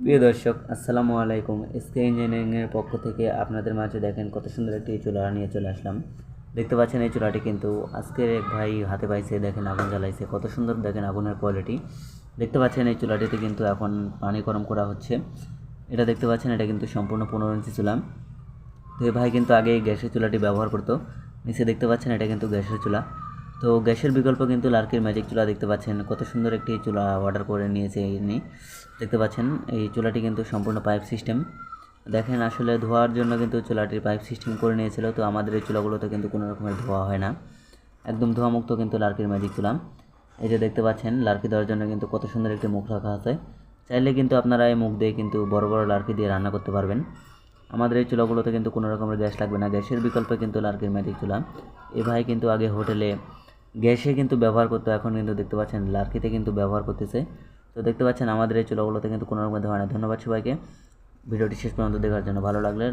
প্রিয় দর্শক, আসসালামু আলাইকুম। এসকে ইঞ্জিনিয়ারিংয়ের পক্ষ থেকে আপনাদের মাঝে দেখেন কত সুন্দর একটি চুলা নিয়ে চলে আসলাম। দেখতে পাচ্ছেন এই চুলাটি কিন্তু আজকের এক ভাই হাতে পাইছে, দেখেন আগুন জ্বালাইছে, কত সুন্দর দেখেন আগুনের কোয়ালিটি দেখতে পাচ্ছেন এই চুলাটিতে কিন্তু এখন পানি গরম করা হচ্ছে। এটা দেখতে পাচ্ছেন, এটা কিন্তু সম্পূর্ণ পনেরো ইঞ্চি চুলা। তো এই ভাই কিন্তু আগে গ্যাসের চুলাটি ব্যবহার করতো। নিচে দেখতে পাচ্ছেন, এটা কিন্তু গ্যাসের চুলা। তো গ্যাসের বিকল্প কিন্তু লার্কির ম্যাজিক চুলা দেখতে পাচ্ছেন। কত সুন্দর একটি চুলা অর্ডার করে নিয়েছে ইনি। দেখতে পাচ্ছেন, এই চুলাটি কিন্তু সম্পূর্ণ পাইপ সিস্টেম দেখেন আসলে ধোয়ার জন্য কিন্তু চুলাটির পাইপ সিস্টেম করে নিয়েছিল, তো আমাদের এই চুলাগুলোতে কিন্তু কোনো রকমের ধোয়া হয় না। একদম ধোয়ামুক্ত কিন্তু লার্কির ম্যাজিক চুলা। এই যে দেখতে পাচ্ছেন, লার্কি দেওয়ার জন্য কিন্তু কত সুন্দর একটি মুখ রাখা আছে। চাইলে কিন্তু আপনারা এই মুখ দিয়ে কিন্তু বড় বড় লার্কি দিয়ে রান্না করতে পারবেন। আমাদের এই চুলাগুলোতে কিন্তু কোনো রকমের গ্যাস লাগবে না। গ্যাসের বিকল্পে কিন্তু লার্কির ম্যাজিক চুলা। এ ভাই কিন্তু আগে হোটেলে গ্যাসে কিন্তু ব্যবহার করতো, এখন কিন্তু দেখতে পাচ্ছেন লার্কিতে কিন্তু ব্যবহার করতেছে। তো দেখতে পাচ্ছেন আমাদের এই চুলাগুলোতে কিন্তু কোনো রকম ধরনের ধন্যবাদ সবাইকে। ভিডিওটি শেষ পর্যন্ত দেখার জন্য ভালো লাগলে